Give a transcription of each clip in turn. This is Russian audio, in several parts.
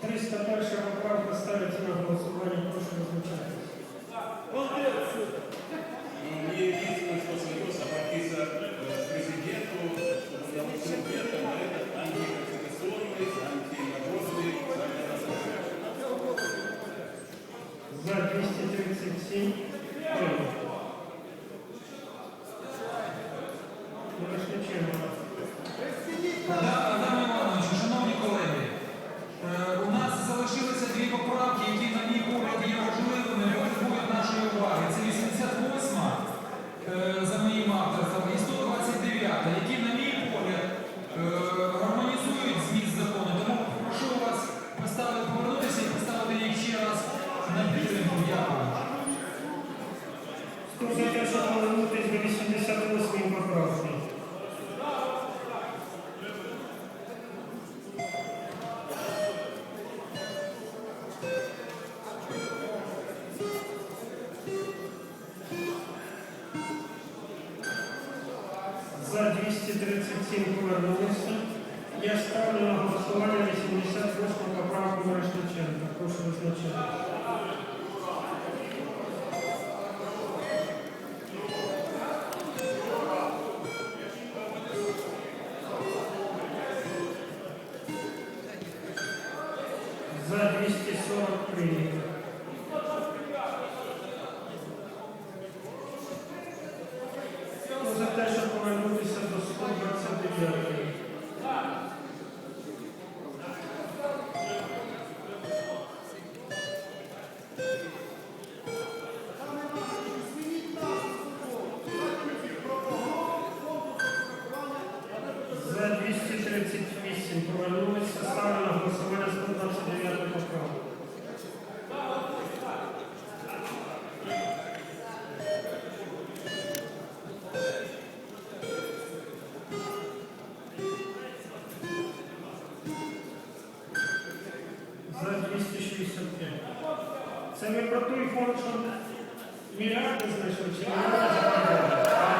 301 поправка ставиться на голосування. Прошу визначатися. Ну, мне единственное, что остается, обратиться э, к президенту, на этот антиконституционный, антинародный. За 237. Прийнято. 237 повернулися. Я ставлю на голосування 88 поправку Мирошниченка. Прошу визначати. За 240 прийнято. 238 повернулися. Ставлю на голосування 129 поправку. За 265. Це ми про той фонд, що мільярди знайшли, чи мільярди?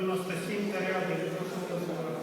97 та рядів. Прошу голосувати.